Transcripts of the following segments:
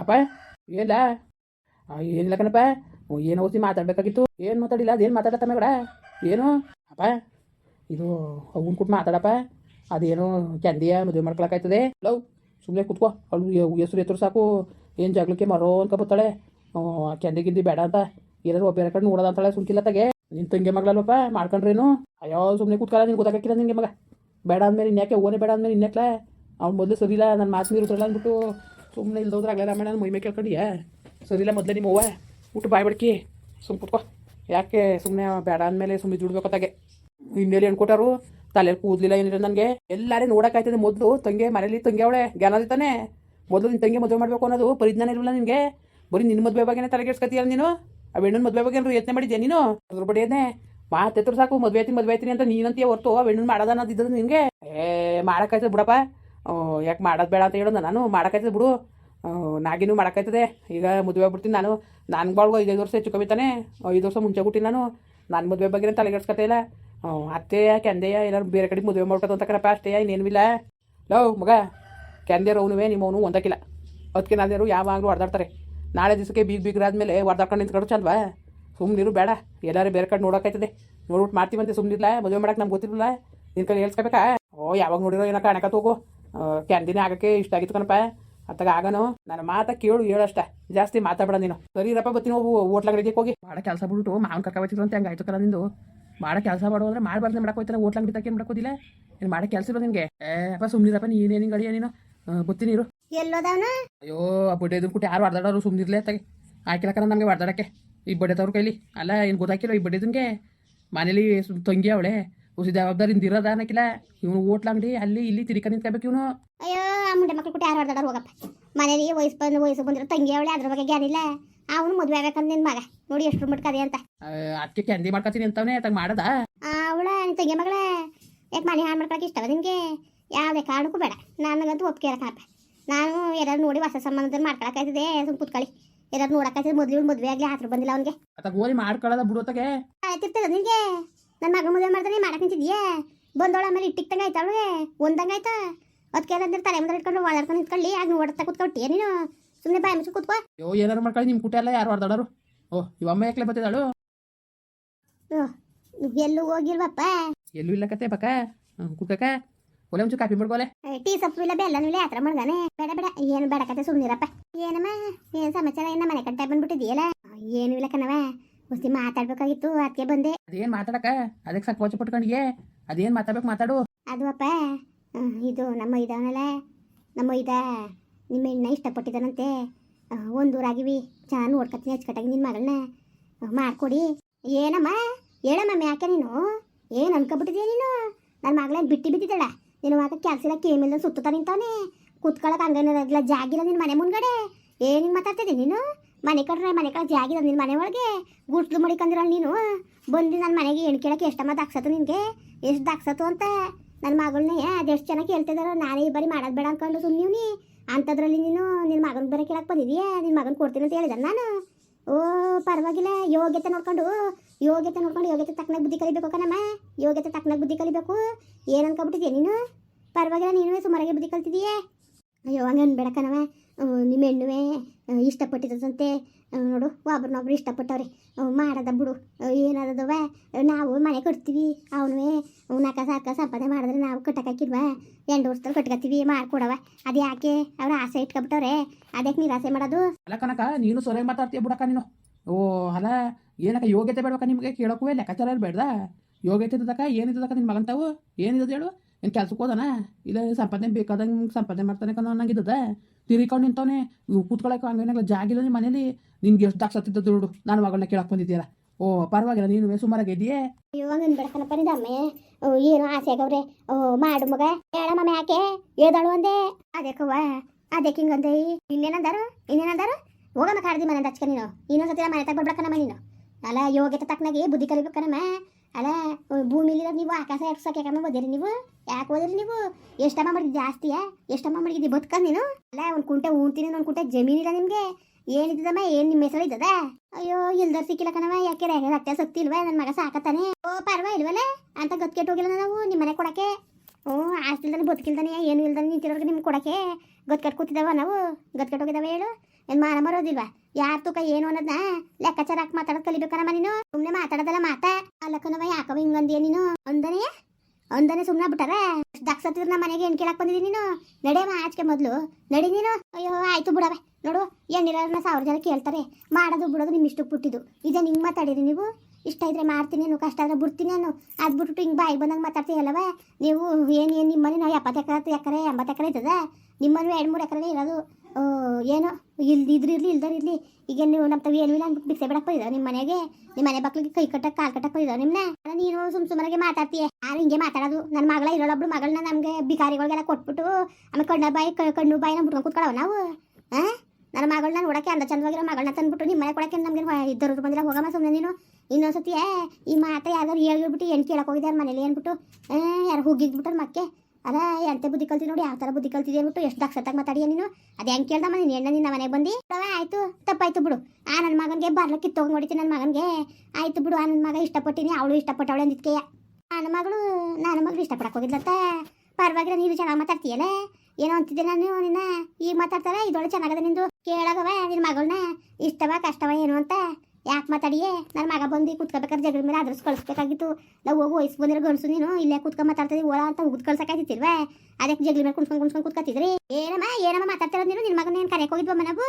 ಅಪ್ಪ ಏನಿಲ್ಲ ಏನಿಲ್ಲ ಕಣಪ್ಪ ಏನು ಓಸಿ ಮಾತಾಡಬೇಕಾಗಿತ್ತು? ಏನು ಮಾತಾಡಿಲ್ಲ, ಅದೇನು ಮಾತಾಡತ್ತ ಬೇಡ ಏನು? ಅಪ್ಪ, ಇದು ಅವ್ನ ಕೊಟ್ಟು ಮಾತಾಡಪ್ಪ. ಅದೇನು ಚಂದಿಯ ಮದುವೆ ಮಾಡ್ಕೊಳಕಾಯ್ತದೆ. ಲವ್ ಸುಮ್ಮನೆ ಕೂತ್ಕೋ. ಅವಳು ಹೆಸ್ರು ಎತ್ತರು ಸಾಕು. ಏನು ಜಗಳಕ್ಕೆ ಮರೋ ಅನ್ಕೊ ಬರ್ತಾಳೆ. ಕೆಂದಿ ಗಿಂದಿ ಬೇಡ ಅಂತ. ಏನಾದ್ರು ಬೇರೆ ಕಡೆ ನೋಡೋದ ಅಂತಾಳೆ ಸುಮ್ಕಿಲ್ಲ ತಗೆ. ನಿನ್ನ ತಂಗಿ ಮಗಳಲ್ವಪ್ಪ, ಮಾಡ್ಕೊಂಡ್ರೇನು? ಅಯ್ಯೋ ಸುಮ್ಮನೆ ಕೂತ್ಕೊಳ್ಳ ನಿನ್ಗೆ ಗೊತ್ತಾಗಕ್ಕಿಲ್ಲ ನಿನಗೆ ಮಗ. ಬೇಡ ಅಂದ್ಮೇಲೆ ಇನ್ಯಾಕೆ ಓನೇ ಬೇಡ ಅಂದಮೇಲೆ ಇನ್ಯಾಕ್ಲ? ಅವ್ನು ಮೊದಲು ಸರಿಯಿಲ್ಲ ನನ್ನ ಮಾತು ನೀರು ಅಂದ್ಬಿಟ್ಟು ಸುಮ್ಮನೆ ಇಲ್ದೋದ್ರೆ ಆಗಲ್ಲ ಮೇಡಮ್ ಮೈ ಮೇಲೆ ಕೇಳ್ಕೊಂಡಿಯಾ ಸರಿಯಿಲ್ಲ ಮೊದಲೇ ನಿಮ್ಮ ಅವ್ವ, ಊಟ ಬಾಯ್ ಬಡ್ಕಿ ಸುಮ್ಮ ಕುತ್ಕೋ. ಯಾಕೆ ಸುಮ್ಮನೆ ಬೇಡ ಅಂದಮೇಲೆ ಸುಮ್ಮನೆ ದುಡ್ಬೇಕತ್ತಾಗೆ ತಾಗೆ ಇನ್ನೇಲಿ ಅನ್ಕೊಟ್ಟಾರು ತಲೆಯಲ್ಲಿ ಕೂದಲಿಲ್ಲ ಏನಿಲ್ಲ ನನಗೆ. ಎಲ್ಲಾರೇ ನೋಡೋಕ್ಕಾಯ್ತದೆ ಮೊದಲು, ತಂಗೆ ಮನೇಲಿ ತಂಗಿ ಅವಳೆ ಜ್ಞಾನ ತಾನೆ. ಮೊದಲು ನಿನ್ನ ತಂಗಿ ಮದುವೆ ಮಾಡಬೇಕು ಅನ್ನೋದು ಪರಿಜ್ಞಾನ ಇರಲಿಲ್ಲ ನಿನಗೆ. ಬರೀ ನಿನ್ನ ಮದುವೆ ಬಗ್ಗೆನೇ ತಲೆಗೆಡ್ಸ್ಕತ್ತೀಯಲ್ಲ ನೀನು? ಆ ಹೆಣ್ಣನ ಮದುವೆ ಬಗ್ಗೆ ಯತ್ನ ಮಾಡಿದ್ಯಾ ನೀನು? ಅದ್ರ ಬಡಿಯೇನೆ ಮಾತೆತ್ರ ಸಾಕು, ಮದುವೆ ಆಯ್ತೀನಿ ಮದುವೆ ಆಯ್ತೀನಿ ಅಂತ ನೀನಂತೀಯ ಹೊರ್ತು, ಆ ಹೆಣ್ಣು ಮಾಡೋದ ಅನ್ನೋದಿದ್ರು ನಿನಗೆ. ಏ ಮಾಡೋಕ್ಕಾಯ್ತದೆ ಬಿಡಪ್ಪ. ಯಾಕೆ ಮಾಡೋದು ಬೇಡ ಅಂತ ಹೇಳೋದು ನಾನು. ಮಾಡೋಕ್ಕಾಯ್ತದೆ ಬಿಡು. ನಾಗಿನೂ ಮಾಡೋಕ್ಕಾಯ್ತದೆ ಈಗ ಮದುವೆ ಆಗ್ಬಿಡ್ತೀನಿ ನಾನು. ನಾನು ಬಾಳ್ಗೋ ಐದು ವರ್ಷ ಹೆಚ್ಚು ಕಮ್ಮಿ ಐದು ವರ್ಷ ಮುಂಚೆ ಹುಟ್ಟಿ ನಾನು. ನಾನು ಮದುವೆ ಬಗ್ಗೆ ತಲೆಗೆಡ್ಸ್ಕತ್ತೆ ಇಲ್ಲ. ಅತ್ತೆಯ, ಕೆಂದೆಯ ಏನಾರು ಬೇರೆ ಕಡೆ ಮದುವೆ ಮಾಡ್ಕೊತ ಅಂತ ಕಣಪ್ಪ ಅಷ್ಟೇ. ಇನ್ನೇನಿಲ್ಲ ಲವ್ ಮಗ ಕೆಂದೇರು ಅವನುವೇ, ನಿಮ್ಮವನು ಒಂದಕ್ಕಿಲ್ಲ ಅದಕ್ಕೆ ನಾನೇರು ಯಾವಾಗಲೂ ಹೊಡೆದಾಡ್ತಾರೆ ನಾಳೆ ದಿವಸಕ್ಕೆ ಬೀಗ ಬೀಗರಾದ್ಮೇಲೆ ಹೊಡೆದಾಡ್ಕೊಂಡು ನಿಂತ್ಕೊಂಡು ಚಂದ್ವಾ? ಸುಮ್ಮನಿರು ಬೇಡ. ಎಲ್ಲರೂ ಬೇರೆ ಕಡೆ ನೋಡೋಕ್ಕಾಯ್ತದೆ ನೋಡ್ಬಿಟ್ಟು ಮಾಡ್ತೀವಂತೆ ಸುಮ್ಮನಿರ್ಲ ಮದುವೆ ಮಾಡಕ್ಕೆ ನಮ್ಗೆ ಗೊತ್ತಿರಲಿಲ್ಲ. ನಿನ್ನ ಕೈ ಹೇಳ್ಸ್ಕೋಬೇಕಾ? ಓ, ಯಾವಾಗ ನೋಡಿರೋ ಏನೋ ಕಾಣಕ ಕ್ಯಾಂದಿನೇ ಆಗಕ್ಕೆ ಇಷ್ಟ ಆಗಿತ್ತು ಕಣಪ್ಪ. ಅತ್ತಾಗ ಆಗನು? ನನ್ನ ಮಾತ ಕೇಳು ಹೇಳಷ್ಟ ಜಾಸ್ತಿ ಮಾತಾಡ ನೀನು. ಸರಿರಪ್ಪ ಬತ್ತೀನಿ ಹೋಗು. ಹೋಟ್ಲಂಗಡಿಗೆ ಹೋಗಿ. ಮಾಡ ಕೆಲಸ ಬಿಟ್ಟು ಮಾವನ ಬಚ್ಚಿದ್ರು ಅಂತ ಹಂಗಾಯ್ತು ಕಲ ನಿಂದು? ಮಾಡ ಕೆಲಸ ಮಾಡೋ ಅಂದ್ರೆ ಮಾಡಬಾರ್ದು ಮಾಡಕ್ಕೆ ಹೋಯ್ತಾನೆ ಹೋಟ್ಲಂಗಡಿ ಏನು ಮಾಡಕ್ಕೋದಿಲ್ಲ ಏನು ಮಾಡ ಕೆಲಸ ಇರೋ ನಿನಗೆ? ಏಪ್ಪ ಅಪ್ಪ ಸುಮ್ಮನಿರಪ್ಪ ಏನು ಗಡಿಯ ನೀನು? ಬತ್ತೀನಿ ಇರು ಎಲ್ಲೋದವನ? ಅಯ್ಯೋ ಆ ಬಡ್ಡೆ ಕೊಟ್ಟು ಯಾರು ಹೊಡೆದಾಡೋರು? ಸುಮ್ಮನಿರ್ಲೇ ತಗೆ ಹಾಕಿಲಕ್ಕ ನಮಗೆ ಹೊಡೆದಾಡಕ್ಕೆ. ಈ ಬಡ್ಡೆ ತವ್ರ ಕೈಲಿ. ಅಲ್ಲ ಏನು ಗೊತ್ತಾಕಿಲ್ಲ ಈ ತಂಗೆ ಮನೇಲಿ ಸುಮ್ ತಂಗಿ ಅವಳೆ. ಉಸಿ ಜವಾಬ್ದಾರಿಂದ ಇರೋದ ಅನ್ನಕಿಲ್ಲ. ಇವನು ಓಟ್ಲ ಅಂಗಡಿ ಅಲ್ಲಿ ಇಲ್ಲಿ ತಿರ್ಕ ನಿಂತ್ಕೋಬೇಕು ಇವನು ಅಯ್ಯೋ ಆ ಮುಂಡೆ ಮಕ್ಳು ಕೊಟ್ಟು ಯಾರು ಹೊಡೆದಾಡ ಹೋಗಪ್ಪ. ಮನೇಲಿ ವಯಸ್ಸು ಬಂದು ವಯಸ್ಸು ಬಂದಿರೋ ತಂಗಿ ಅವಳೆ ಅದ್ರ ಬಗ್ಗೆ ಜ್ಞಾನಿಲ್ಲ ಅವನು ಮದುವೆ ಆಗಕ್ಕಂತ ನಿನ್ ಮಗ. ನೋಡಿ ಎಷ್ಟು ಮಟ್ಕದೆ ಅಂತ. ಅದಕ್ಕೆ ಕ್ಯಾಂದಿ ಮಾಡ್ಕೊತೀನಿ ಅಂತವನೇ ತಂಗ ಮಾಡದ? ಅವಳ ತಂಗಿ ಮಗಳ? ಯಾಕೆ ಮನೆ ಹಾಳು ಮಾಡ್ಕೊಳಕ್ಕೆ ಇಷ್ಟವ ನಿನಗೆ? ಯಾವುದೇ ಕಾರಣಕ್ಕೂ ಬೇಡ. ನನಗಂತೂ ಒಪ್ಪಿಗೆ ಇರಕ್ಕಪ್ಪ ನಾನು ಎಲ್ಲರೂ ನೋಡಿ ಹೊಸ ಸಂಬಂಧದಲ್ಲಿ ಮಾಡ್ಕೊಳಕ್ಕಾಯ್ತದೆ ಸುಮ್ ಕುತ್ಕೊಳ್ಳಿ. ಎಲ್ಲರೂ ನೋಡಕ್ಕಾಯ್ತದೆ ಮೊದಲು ಇವ್ಳು ಮದುವೆ ಆಗಲಿ ಹತ್ರ ಬಂದಿಲ್ಲ ಅವನಿಗೆ. ಅತ್ತ ಗೋಲಿ ಮಾಡ್ಕೊಳ್ಳೋದ ಬಿಡೋತಗೆ ಆಯ್ತಿರ್ತದ ನಿನಗೆ? ನನ್ನ ಮಗ ಮದುವೆ ಮಾಡ್ತಾನೆ ಮಾಡಕ್ಕೆ ನಿಂತಿದ್ಯಾ ಬಂದೋಳ ಆಮೇಲೆ ಇಟ್ಟಿಕ್ತಂಗೆ ಆಯ್ತಾ ಅವಳಿಗೆ? ಒಂದಂಗೆ ಆಯ್ತಾ? ಅದಕ್ಕೆ ಅಂದ್ರೆ ತಲೆ ಮುಂದೆ ಇಟ್ಕೊಂಡು ಓದಾಡ್ಕೊಂಡು ನಿಂತ್ಕೊಳ್ಳಿ ಆಗ ನೋಡ್ತಾ ಕೂತ್ಕೊಟ್ಟಿಯ ನೀನು? ಸುಮ್ಮನೆ ಬಾಯಿ ಮುಚ್ಚಿ ಕೂತ್ಕೋ. ಅಯ್ಯೋ ಏನಾರು ಮಾಡ್ಕೊಳ್ಳಿ ನಿಮ್ಮ ಕೂಟ ಎಲ್ಲ ಯಾರು ಹೊಡೆದಾಡೋರು? ಓ ಇವಮ್ಮ ಯಾಕೆ ಬತ್ತಿದಾಳು ಎಲ್ಲೂ ಹೋಗಿಲ್ವಪ್ಪ? ಎಲ್ಲೂ ಇಲ್ಲ ಕತೆ ಬಕ್ಕ ಕುಕ್ಕಕ್ಕ ಒಲೆ ಒಂಚೂರು ಕಾಫಿ ಮಾಡ್ಕೋಲೆ ಟೀ ಸೊಪ್ಪು ಇಲ್ಲ ಬೆಲ್ಲನೂ ಇಲ್ಲ ಯಾತ್ರ ಮಾಡ್ದಾನೆ ಬೇಡ ಬೇಡ ಏನು ಬೇಡ ಕತೆ ಸುಮ್ಮನಿರಪ್ಪ ಏನಮ್ಮ ಏನು ಸಮಾಚಾರ ಏನ ಮನೆ ಕಟ್ಟ ಬಂದ್ಬಿಟ್ಟಿದೆಯಲ್ಲ ಏನು ಇಲ್ಲ ಕಣವ ಹೊಸಿ ಮಾತಾಡ್ಬೇಕಾಗಿತ್ತು ಅದಕ್ಕೆ ಬಂದೆ. ಅದೇನ್ ಮಾತಾಡಕ? ಅದಕ್ಕೆ ಸಕ್ಕೋಚ ಪಟ್ಕೊಂಡಿಗೆ ಅದೇನ್ ಮಾತಾಡ್ಬೇಕು ಮಾತಾಡು. ಅದು ಅಪ್ಪ ಹ್ಮ್, ಇದು ನಮ್ಮ ಇದಾವನಲ್ಲ ನಮ್ಮ ಇದ ನಿಮ್ಮ ಹೆಣ್ಣ ಇಷ್ಟಪಟ್ಟಿದ್ದಾನಂತೆ. ಒಂದೂರಾಗಿವಿ. ಚೆನ್ನಾಗಿ ನೋಡ್ಕೊತೀನಿ ಅಚ್ಚುಕಟ್ಟಾಗಿ ನಿನ್ನ ಮಗಳನ್ನ ಮಾಡ್ಕೊಡಿ. ಏನಮ್ಮ? ಹೇಳಮ್ಮ ಯಾಕೆ ನೀನು? ಏನು ಅನ್ಕೊಬಿಟ್ಟಿದ್ಯಾ ನೀನು? ನನ್ನ ಮಗಳೇನು ಬಿಟ್ಟು ಬಿದ್ದಿದ್ದಾಳ? ನಿನ್ನ ಮಗ ಕೆಲಸ ಇಲ್ಲ ಕೇಮಿಲ್ಲ ಸುತ್ತ ನಿಂತಾನೆ ಕುತ್ಕೊಳಕ್ಕೆ ಹಂಗೇನಿಲ್ಲ ಜಾಗಿಲ್ಲ ನಿನ್ನ ಮನೆ ಮುಂದ್ಗಡೆ. ಏನು ಮಾತಾಡ್ತಿದ್ದೀನಿ ನೀನು? ಮನೆ ಕಡ್ರೆ ಮನೆ ಕಡೆ ಜಾಗಿದ ನಿನ್ನ ಮನೆ ಒಳಗೆ? ಗುಡ್ಸ್ಲು ಮಡಿಕಂದಿರಲ್ಲ ನೀನು? ಬಂದು ನನ್ನ ಮನೆಗೆ ಹೆಣ್ಣು ಕೇಳಕ್ಕೆ ಎಷ್ಟಮ್ಮ ದಾಕ್ಸತ್ತು ನಿನಗೆ? ಎಷ್ಟು ದಾಕ್ಸತ್ತು ಅಂತ? ನನ್ನ ಮಗಳನ್ನೇ ಅದೆಷ್ಟು ಚೆನ್ನಾಗಿ ಹೇಳ್ತಿದಾರೋ ನಾನೇ ಈ ಬಾರಿ ಮಾಡೋದು ಬೇಡ ಅಂದ್ಕೊಂಡು ಸುಮ್ಮನೆ ನೀ ಅಂಥದ್ರಲ್ಲಿ ನೀನು ನಿನ್ನ ಮಗನ ಬೇರೆ ಕೇಳಕ್ಕೆ ಬಂದಿದೀಯಾ? ನಿನ್ನ ಮಗನ ಕೊಡ್ತೀನಿ ಅಂತ ಹೇಳಿದ ನಾನು? ಓ, ಪರವಾಗಿಲ್ಲ. ಯೋಗ್ಯತೆ ನೋಡ್ಕೊಂಡು ಯೋಗ್ಯತೆ ನೋಡ್ಕೊಂಡು ಯೋಗ್ಯತೆ ತಕ್ಕನಾಗ ಬುದ್ಧಿ ಕಲಿಬೇಕು ಕಣಮ್ಮ. ಯೋಗ್ಯತೆ ತಕ್ಕನಾಗ ಬುದ್ಧಿ ಕಲಿಬೇಕು. ಏನು ಅನ್ಕೊಬಿಟ್ಟಿದ್ಯಾ ನೀನು? ಪರವಾಗಿಲ್ಲ, ನೀನು ಸುಮಾರಾಗಿ ಬುದ್ಧಿ ಕಲ್ತಿದೀಯೇ? ಅಯ್ಯೋ ಹಂಗೆ ಅನ್ಬೇಡ ಕಣವ ನಿಮ್ಮ ಹೆಣ್ಣುವೆ ಇಷ್ಟಪಟ್ಟಿದಂತೆ ನೋಡು ಒಬ್ರನ್ನೊಬ್ರು ಇಷ್ಟಪಟ್ಟವ್ರಿ. ಮಾಡದ ಬಿಡು. ಅಹ್, ಏನದವ ನಾವು ಮನೆ ಕಟ್ತೀವಿ. ಅವನುವೆ ನಾಕ ಸಾಕ ಸಂಪಾದನೆ ಮಾಡಿದ್ರೆ ನಾವು ಕಟ್ಟಕ್ಕಿಲ್ವಾ ಎಂಟು ವರ್ಷದಲ್ಲಿ ಕಟ್ಕೊತೀವಿ ಮಾಡ್ಕೊಡವ. ಅದು ಯಾಕೆ? ಅವ್ರ ಆಸೆ ಇಟ್ಕೊಬಿಟ್ಟವ್ರೆ. ಅದಕ್ಕೆ ನೀರಾಸೆ ಮಾಡೋದು? ಅಲ್ಲ ಕನಕ ನೀನು ಸೊರೆ ಮಾತಾಡ್ತೀಯ ಬಿಡಕ್ಕ ನೀನು? ಓ ಅಲ್ಲ ಏನಕ್ಕ ಯೋಗ್ಯತೆ ಬೇಡವಕ್ಕ ನಿಮಗೆ? ಕೇಳೋಕ್ಕೂ ಲೆಕ್ಕಾಚಾರ ಬೇಡ್ದ? ಯೋಗ್ಯತೆ ಇದ್ದಕ್ಕ ಏನಿದ್ದಕ್ಕ ನಿನ್ನ ಮಗಂತಾವು? ಏನಿದ್ದು ಹೇಳು? ಏನು ಕೆಲ್ಸಕ್ಕೆ ಹೋದನ? ಇಲ್ಲ ಸಂಪಾದನೆ ಬೇಕಾದಂಗೆ ಸಂಪಾದನೆ ಮಾಡ್ತಾನೆ ಕನ್ನೋ ನಂಗಿದ್ದದ ತಿರ್ಕೊಂಡು ನಿಂತವನೆ ಕೂತ್ಕೊಳಕ್ಕೆ ಹಂಗೇನಾಗಲ್ಲ ಜಾಗಿಲ್ಲ ನಿಮ್ಮ ಮನೇಲಿ. ನಿನ್ಗೆ ಎಷ್ಟು ದಾಕ್ಷತ್ತಿದ್ದ ದುಡ್ಡು ನಾನು ಮಗಳನ್ನ ಕೇಳಕ್ಕೆ ಬಂದಿದ್ದೀರಾ ಓ, ಪರವಾಗಿಲ್ಲ, ನೀನು ಸುಮಾರಾಗಿದ್ದೀಯೇ ಅಯ್ಯೋ ಹಂಗನ್ ಬೆಳಕನಪ್ಪ ನಿದಮ್ಮೆ ಏನು ಆಸೆ ಆಗವ್ರೆ ಓ, ಮಾಡು ಮಗ. ಹೇಳಮ್ಮ ಯಾಕೆ? ಏದಾಳು ಒಂದೇ ಅದಕ್ಕವ್ವ ಅದಕ್ಕೆ ಹಿಂಗಂದೆ ಇನ್ನೇನಂದಾರು? ಇನ್ನೇನಂದಾರು? ಹೋಗಮ್ಮ ಕಾಡ್ದಿ ಮನೆ ಹಚ್ಕ ನೀನು. ಇನ್ನೊಂದ್ಸತಿ ಮನೆ ತಗ ಬರ್ಬೇಕನಮ್ಮ ನೀನು. ಅಲ್ಲ, ಯೋಗ್ಯತೆ ತಕ್ಕನಾಗಿ ಬುದ್ಧಿ ಕಲಿಬೇಕನಮ್ಮ ಅಲ್ಲ ಭೂಮಿಲಿ ನೀವು ಆಕಾಶ ಎಡ್ಸಕ್ಕೆ ಯಾಕಮ್ಮ ಓದಿರಿ ನೀವು? ಯಾಕೆ ಓದಿರಿ ನೀವು? ಎಷ್ಟಮ್ಮ ಮಾಡಿದ್ದು ಜಾಸ್ತಿಯಾ ಎಷ್ಟಮ್ಮ ಮಾಡಿದ್ದಿ ಬದುಕ ನೀನು? ಅಲ್ಲ, ಒಂದು ಕುಂಟೆ ಉಣ್ತೀನಿ ಒಂದು ಕುಂಟೆ ಜಮೀನಿಲ್ಲ ನಿಮಗೆ. ಏನಿದ್ದಮ್ಮ ಏನು ನಿಮ್ಮ ಹೆಸರು ಇದ್ದದ? ಅಯ್ಯೋ ಇಲ್ದರ್ ಸಿಕ್ಕಿಲ್ಲ ಕಣವ ಯಾಕೆ ಸಕ್ತಿ ಇಲ್ವಾ? ನನ್ನ ಮಗ ಸಾಕತ್ತಾನೆ. ಓ, ಪರ್ವ, ಇಲ್ವಲ್ಲ? ಅಂತ ಗತ್ಕೆಟ್ ಹೋಗಿಲ್ಲ ನಾವು ನಿಮ್ಮ ಮನೆ ಕೊಡಕ್ಕೆ? ಹ್ಞೂ ಆಸ್ತಿಲ್ದಾನೆ ಬದುಕಿಲ್ದಾನೆ, ಏನು ಇಲ್ದಾನೆ ನಿಂತಿರೋರ್ಗೆ ನಿಮ್ಗೆ ಕೊಡಕ್ಕೆ ಗೊತ್ಕಟ್ ಕೂತಿದ್ದಾವ ನಾವು? ಗೊತ್ಕಟ್ ಹೋಗಿದ್ದಾವೆ ಹೇಳು. ಏನು ಮಾನ ಬರೋದಿಲ್ವಾ ಯಾರ ತೂಕ ಏನು ಅನ್ನೋದನ್ನ ಲೆಕ್ಕಾಚಾರ ಹಾಕಿ ಮಾತಾಡೋದು ಕಲಿಬೇಕನಮ್ಮ ನೀನು? ಸುಮ್ಮನೆ ಮಾತಾಡೋದಲ್ಲ ಮಾತಾ. ಅಲ್ಲಕ್ಕನವ ಯಾಕವ ಹಿಂಗಂದಿಯ ನೀನು? ಒಂದನೇ ಅಂದನೆ ಸುಮ್ಮನೆ ಬಿಟ್ಟಾರ ದಕ್ಷತಿರ್ ನಮ್ಮ ಮನೆಗೆ ಏನ್ ಕೇಳಕ್ ಬಂದಿದ್ದೀನಿ ನೀನು? ನಡೆಯವ ಆಚೆ ಮೊದಲು. ನಡಿ ನೀನು. ಅಯ್ಯೋ, ಆಯ್ತು ಬಿಡವೆ. ನೋಡು ಎಣ್ಣಿರೋರ್ನ ಸಾವಿರ ಜನ ಕೇಳ್ತಾರೆ. ಮಾಡೋದು ಬಿಡೋದು ನಿಮ್ಮ ಇಷ್ಟಕ್ಕೆ ಬಿಟ್ಟಿದ್ದು. ಇದೇ ನಿಂಗೆ ಮಾತಾಡಿರಿ ನೀವು. ಇಷ್ಟ ಇದ್ರೆ ಮಾಡ್ತೀನೇನು ನಾನು ಕಷ್ಟ ಆದ್ರೆ ಬಿಡ್ತೀನಿ ನಾನು ಅದು ಬಿಟ್ಬಿಟ್ಟು ಹಿಂಗೆ ಬಾಯಿ ಬಂದಂಗೆ ಮಾತಾಡ್ತೀವಲ್ಲವ ನೀವು ಏನು ಏನು ನಿಮ್ಮ ಮನೆ ನಾವು ಎಪ್ಪತ್ತು ಎಕರೆ ಎಕರೆ, ಎಂಬತ್ತು ಎಕರೆ ಇದ್ದದ? ನಿಮ್ಮ ಮನೆ ಎರಡು ಮೂರು ಎಕರೆ ಇರೋದು. ಏನೋ ಇಲ್ಲಿ ಇದ್ರಿರಲಿ ಇಲ್ದಾರ ಇರಲಿ. ಈಗ ನೀವು ನಮ್ಮ ತವಿ ಏನು ಇಲ್ಲ ಅಂದ್ಬಿಟ್ಟು ಬಿಕ್ಸೆ ಬಿಡಕ್ಕೆ ನಿಮ್ಮ ಮನೆಗೆ? ನಿಮ್ಮ ಮನೆ ಮಕ್ಳಿಗೆ ಕೈ ಕಟ್ಟಕ್ಕೆ ಕಾಲು ಕಟ್ಟಕ್ಕೆ ಬಂದಿದ್ದಾವೆ ನಿಮ್ಮನ್ನ ನೀನು ಸುಮ್ ಸುಮ್ಮನೆಗೆ ಮಾತಾಡ್ತೀಯ. ಯಾರು ಹಿಂಗೆ ಮಾತಾಡೋದು? ನನ್ನ ಮಗಳ ಇರೋಳೊಬ್ಳು ಮಗಳನ್ನ ನಮಗೆ ಬಿಕಾರಿಗಳಿಗೆಲ್ಲ ಕೊಟ್ಬಿಟ್ಟು, ಆಮೇಲೆ ಕಣ್ಣ ಬಾಯಿ, ಕಣ್ಣು ಬಾಯಿನ ಬಿಟ್ಕೊಂಡು ಕೂತ್ಕೊಳ್ಳವ ನಾವು? ಆ? ನನ್ನ ಮಗಳನ್ನ ನೋಡಕ್ಕೆ ಅಂದ ಚಂದವಾಗಿರೋ ಮಗಳನ್ನ ತಂದ್ಬಿಟ್ಟು ನಿಮ್ಮ ಮನೆ ಕೊಡಕ್ಕೆ ನಮಗೆ ಇದ್ದರು ಬಂದಿಲ್ಲ. ಹೋಗಮ್ಮ ಸುಮ್ಮನೆ ನೀನು. ಇನ್ನೊಂದ್ಸತಿ ಏ, ಈ ಮಾತ ಯಾವ್ದಾರು ಹೇಳಿಬಿಟ್ಟು ಏನು ಕೇಳಕ್ಕೆ ಹೋಗಿದ್ದಾರೆ ಮನೇಲಿ ಏನ್ಬಿಟ್ಟು ಯಾರು ಹೋಗಿದ್ಬಿಟ್ರೆ ಮಕ್ಕೆ. ಅದ ಎಂತ ಬುದ್ಧಿ ಕಲ್ತಿ ನೋಡಿ ಯಾವ ಥರ ಬುದ್ಧಿ ಕಲ್ತಿದೆ ಅಂದ್ಬಿಟ್ಟು ಎಷ್ಟು ದಕ್ಷತಾಗಿ ಮಾತಾಡಿಯ ನೀನು. ಅದು ಹೆಂಗೆ ಕೇಳ್ದಮ್ಮ ನೀನು ಎಣ್ಣ ನಿನ್ನ ಮನೆಗೆ ಬಂದು? ಆಯ್ತು ತಪ್ಪಾಯ್ತು ಬಿಡು. ಆ ನನ್ನ ಮಗನಿಗೆ ಬರ್ಲಿಕ್ಕೆ ಕಿತ್ತೋಗಿ ನೋಡಿತೀನಿ ನನ್ನ ಮಗನಿಗೆ. ಆಯ್ತು ಬಿಡು ಆ ನನ್ನ ಮಗ ಇಷ್ಟಪಟ್ಟಿನಿ ಅವಳು ಇಷ್ಟಪಟ್ಟವಳೆ ಅಂದಿದ್ಕೆಯ. ನನ್ನ ಮಗಳು ನನ್ನ ಮಗಳು ಇಷ್ಟಪಡಕ್ಕೆ ಹೋಗಿದ್ಲಂತ. ಪರವಾಗಿಲ್ಲ ನೀನು ಚೆನ್ನಾಗಿ ಮಾತಾಡ್ತೀಯಲ್ಲ ಏನೋ ಅಂತಿದ್ದೆ ನಾನು ನಿನ್ನ? ಈಗ ಮಾತಾಡ್ತಾರೆ ಇದೊಳ್ಳೆ ಚೆನ್ನಾಗದ ನಿಂದು. ಕೇಳಾಗವ ನಿನ್ನ ಮಗಳನ್ನ ಇಷ್ಟವ ಕಷ್ಟವ ಏನು ಅಂತ? ಯಾಕೆ ಮಾತಾಡಿಯೇ? ನನ್ನ ಮಗ ಬಂದು ಕುತ್ಕೋಬೇಕಾದ್ರೆ ಜಗಳ ಮೇಲೆ ಅದ್ರಸ್ ಕಳಿಸ್ಬೇಕಾಗಿತ್ತು. ನಾವು ಹೋಗಿ ವಯಸ್ಸು ಬಂದಿರೋ ಗಂಡಸು ನೀನು, ಇಲ್ಲೇ ಕುತ್ಕೊಂಡ್ ಮಾತಾಡ್ತಿದ್ವಿ ಓಲಾ ಅಂತ ಉದ್ ಕಳ್ಸಕ್ಕಾಯ್ತಿಲ್ವಾ ಅದಕ್ಕೆ ಜಗಳ ಮೇಲೆ ಕುಣ್ಸ್ಕೊಂಡು ಕುಣ್ಸ್ಕೊಂಡು ಕುತ್ಕೋತಿದ್ರಿ. ಏನಮ್ಮ ಏನಮ್ಮ ಮಾತಾಡ್ತಿರೋದು ನೀನು? ನಿನ್ನ ಮಗನ ಏನು ಕರೆಯಕ್ಕೆ ಹೋಗಿದ್ವಮ್ಮ ನಾವು?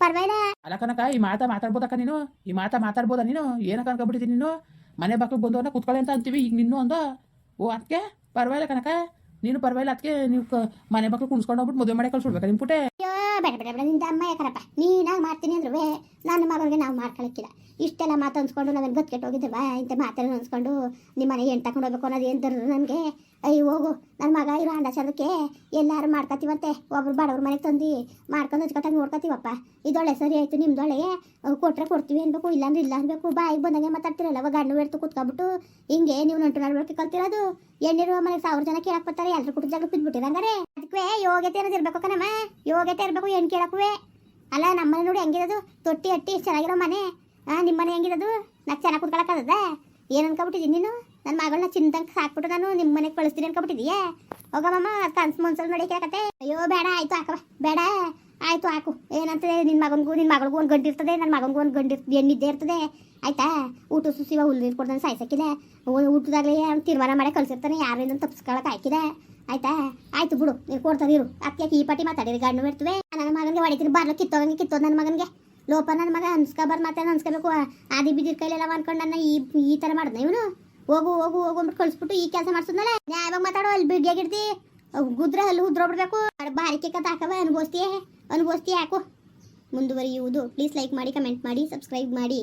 ಪರವಾಗಿಲ್ಲ. ಅಲ್ಲ ಕನಕ, ಈ ಮಾತಾ ಮಾತಾಡ್ಬೋದಕ್ಕ ನೀನು? ಈ ಮಾತಾ ಮಾತಾಡ್ಬೋದಾ ನೀನು? ಏನಕ್ಕ ಅನ್ಕೊಬಿಟ್ಟಿದ್ದೀನಿ ನೀನು? ಮನೆ ಬಾಕ್ಲಿಗೆ ಬಂದವನ್ನ ಕುತ್ಕೊಳ್ಳಿ ಅಂತ ಅಂತೀವಿ, ಈಗ ನಿನ್ನೂ ಅಂದ? ಓ, ಅದಕ್ಕೆ? ಪರವಾಗಿಲ್ಲ ಕನಕ. ನೀನು ಪರವಾಗಿಲ್ಲ ಅದಕ್ಕೆ ನೀವು ಮನೆ ಮಕ್ಕಳು ಕುಣಿಸ್ಕೊಂಡು ಹೋಗ್ಬಿಟ್ಟು ಮದುವೆ ಮಾಡಿ ಕಳ್ಸಿ ನಿಮ್ಮ ಪುಟೆ? ಅಯ್ಯೋ, ಬೇಡ ಬೇಡ ಬೇಡ, ನಿಂದ ಅಮ್ಮ ಯಾಕರಪ್ಪ? ನೀನಾಗಿ ಮಾಡ್ತೀನಿ ಅಂದ್ರೂ ನನ್ನ ಮಗಳಿಗೆ ನಾವು ಮಾಡ್ಕೊಳಕ್ಕಿಲ್ಲ. ಇಷ್ಟೆಲ್ಲ ಮಾತು ಅನ್ಸ್ಕೊಂಡು ನಾವೇನು ಹೋಗಿದ್ದೆ ಬಾ ಇಂಥ ಮಾತೆಲ್ಲ ಅನ್ಸ್ಕೊಂಡು ನಿಮ್ಮ ಮನೆ ಏನು ತಗೊಂಡು ಹೋಗ್ಬೇಕು ಅನ್ನೋದು ಏನು ತರ ನನಗೆ? ಅಯ್ಯ, ಹೋಗು ನನ್ನ ಮಗ ಇರೋ ಅಂಡ ಎಲ್ಲರೂ ಮಾಡ್ಕೊತೀವಂತೆ. ಒಬ್ರು ಬಡವ್ರ ಮನೆಗೆ ತಂದು ಮಾಡ್ಕೊಂಡು ಹಚ್ಕೊಟ್ಟಂಗೆ ನೋಡ್ಕೊತೀವಪ್ಪ. ಇದೊಳ್ಳೆ ಸರಿ ಆಯ್ತು, ನಿಮ್ದೊಳ್ಳೆ ಕೊಟ್ಟರೆ ಕೊಡ್ತೀವಿ ಅನ್ಬೇಕು, ಇಲ್ಲಾಂದ್ರೆ ಇಲ್ಲ ಅನ್ಬೇಕು. ಬಾಯಿಗೆ ಬಂದಂಗೆ ಮಾತಾಡ್ತಿರಲ್ಲ, ಅವಾಗ ಗಂಡು ಬೇಡ್ತು ಕುತ್ಕೊಬಿಟ್ಟು ಹಿಂಗೆ ನೀವು ನಂಟು ನಡ್ಬೇಕು ಕಲ್ತಿರೋದು. ಎಣ್ಣಿರುವ ಮನೆಗೆ ಸಾವಿರ ಜನ ಕೇಳಕ್ಕೆ ಬರ್ತಾರೆ ಎಲ್ರು ಕುಟುಂಬ ಜಾಗ ಅದಕ್ಕೆ ಯೋಗ್ಯತೆ ಅನ್ನೋದು ಇರ್ಬೇಕು ಕಣಮ್ಮ. ಯೋಗ್ಯತೆ ಇರಬೇಕು ಏನು ಕೇಳಕ್ಕುವೆ? ಅಲ್ಲ, ನಮ್ಮನೆ ನೋಡಿ ಹೆಂಗಿರೋದು ತೊಟ್ಟಿ ಅಟ್ಟಿ ಚೆನ್ನಾಗಿರೋ ಮನೆ. ಆ ನಿಮ್ಮ ಮನೆ ಹೆಂಗಿರೋದು ನಾನು ಚೆನ್ನಾಗಿ ಕುತ್ಕೊಳಕ್ಕದ ಏನು ಅನ್ಕೊಬಿಟ್ಟಿದ್ದೀನಿ ನೀನು? ನನ್ನ ಮಗಳನ್ನ ಚಿಂತಂಗೆ ಸಾಕ್ಬಿಟ್ಟು ನಾನು ನಿಮ್ಮ ಮನೆಗೆ ಕಳಿಸ್ತೀನಿ ಅನ್ಕೊಬಿಟ್ಟಿದೀಯಾ? ಹೋಗಮ್ಮ ಕನ್ಸು ಮುನ್ಸಲ್ ನೋಡಿ ಕೇಳಕತ್ತೆ. ಅಯ್ಯೋ, ಬೇಡ, ಆಯ್ತು ಹಾಕವ ಬೇಡ. ಆಯ್ತು ಹಾಕು. ಏನಂತದೆ? ನಿನ್ನ ಮಗನಿಗೂ ನಿನ್ನ ಮಗಳಿಗೂ ಒಂದು ಗಂಡು ಇರ್ತದೆ. ನನ್ನ ಮಗನಿಗೂ ಒಂದು ಗಂಡು ಇರ್ತದೆ ಹೆಣ್ಣಿದ್ದೇ ಇರ್ತದೆ? ಆಯ್ತಾ? ಊಟ ಸುಸಿವ ಹುಲ್ಲು ನೀರು ಸಾಯ್ಸಕ್ಕಿದೆ. ಊಟದಾಗಲೇ ತೀರ್ಮಾನ ಮಾಡಿ ಕಳ್ಸಿರ್ತಾನೆ. ಯಾರಿಂದ ತಪ್ಪಿಸ್ಕೊಳಕ್ಕೆ ಹಾಕಿದೆ? ಆಯ್ತಾ? ಆಯ್ತು ಬಿಡು. ನೀವು ಕೊಡ್ತಾರೆ ಇರು. ಅದಕ್ಕೆ ಈ ಪಾಟಿ ಮಾತಾಡಿರಿ. ಗಂಡು ಇರ್ತವೆ ನನ್ನ ಮಗನಿಗೆ ಹೊಡಿತೀರಿ ಬಾರ್ಲು ಕಿತ್ತೋಗಂಗೆ ಕಿತ್ತೋದು ನನ್ನ ಮಗನಿಗೆ. ಲೋಪ ನನ್ನ ಮಗ. ಅನ್ಸ್ಕೊಬಾರ್ದು ಮತ್ತೆ ಅನ್ಸ್ಕೋಬೇಕು. ಆದಿ ಬಿದ್ದಿರ ಕೈಲೆಲ್ಲ ಅನ್ಕೊಂಡು ನನ್ನ ಈ ಈ ಥರ ಮಾಡಿದ್ನ ಇವನು? ಹೋಗು ಹೋಗು ಹೋಗು ಅಂದ್ಬಿಟ್ಟು ಕಳಿಸ್ಬಿಟ್ಟು ಈ ಕೆಲಸ ಮಾಡ್ಸೋದ್ನಲ್ಲ? ಯಾವಾಗ ಮಾತಾಡೋ. ಅಲ್ಲಿ ಬಿಡ್ಯಾಗಿರ್ತಿ ಗುದ್ರ ಅಲ್ಲಿ ಉದ್ರೋಗ್ಬಿಡ್ಬೇಕು. ಬಾರಿಕೆ ಕಥ ಹಾಕವ, ಅನುಭವಿಸ್ತೀಯ. ಅನುಭವಿಸ್ತೀಯ ಯಾಕೋ? ಮುಂದುವರಿಯುವುದು. ಪ್ಲೀಸ್ ಲೈಕ್ ಮಾಡಿ ಕಮೆಂಟ್ ಮಾಡಿ ಸಬ್ಸ್ಕ್ರೈಬ್ ಮಾಡಿ.